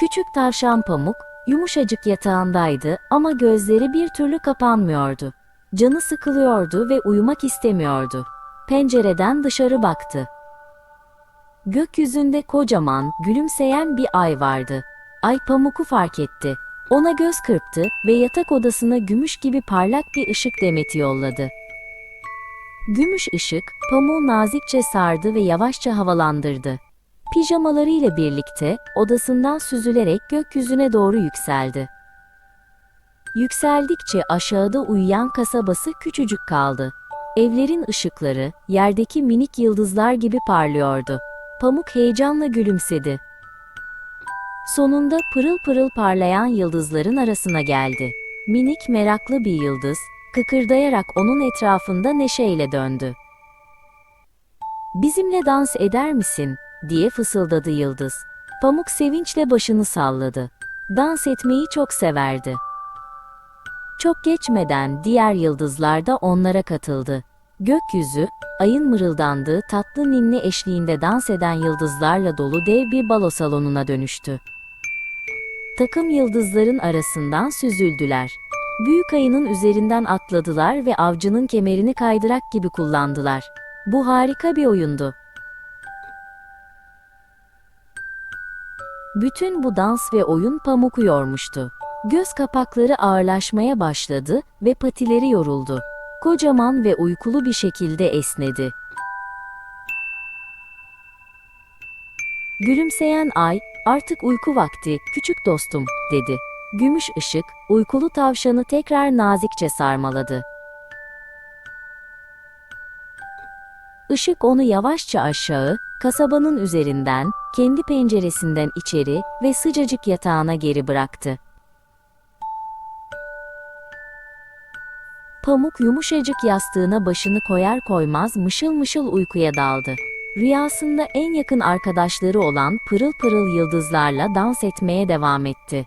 Küçük tavşan Pamuk, yumuşacık yatağındaydı ama gözleri bir türlü kapanmıyordu. Canı sıkılıyordu ve uyumak istemiyordu. Pencereden dışarı baktı. Gökyüzünde kocaman, gülümseyen bir ay vardı. Ay Pamuk'u fark etti. Ona göz kırptı ve yatak odasına gümüş gibi parlak bir ışık demeti yolladı. Gümüş ışık, pamuğu nazikçe sardı ve yavaşça havalandırdı. Pijamalarıyla birlikte odasından süzülerek gökyüzüne doğru yükseldi. Yükseldikçe aşağıda uyuyan kasabası küçücük kaldı. Evlerin ışıkları yerdeki minik yıldızlar gibi parlıyordu. Pamuk heyecanla gülümsedi. Sonunda pırıl pırıl parlayan yıldızların arasına geldi. Minik meraklı bir yıldız, kıkırdayarak onun etrafında neşeyle döndü. Bizimle dans eder misin? Diye fısıldadı yıldız. Pamuk sevinçle başını salladı. Dans etmeyi çok severdi. Çok geçmeden diğer yıldızlar da onlara katıldı. Gökyüzü, ayın mırıldandığı tatlı ninni eşliğinde dans eden yıldızlarla dolu dev bir balo salonuna dönüştü. Takım yıldızların arasından süzüldüler. Büyük ayının üzerinden atladılar ve avcının kemerini kaydırak gibi kullandılar. Bu harika bir oyundu. Bütün bu dans ve oyun Pamuk'u yormuştu. Göz kapakları ağırlaşmaya başladı ve patileri yoruldu. Kocaman ve uykulu bir şekilde esnedi. Gülümseyen ay, artık uyku vakti, küçük dostum, dedi. Gümüş ışık, uykulu tavşanı tekrar nazikçe sarmaladı. Işık onu yavaşça aşağı, kasabanın üzerinden, kendi penceresinden içeri ve sıcacık yatağına geri bıraktı. Pamuk yumuşacık yastığına başını koyar koymaz mışıl mışıl uykuya daldı. Rüyasında en yakın arkadaşları olan pırıl pırıl yıldızlarla dans etmeye devam etti.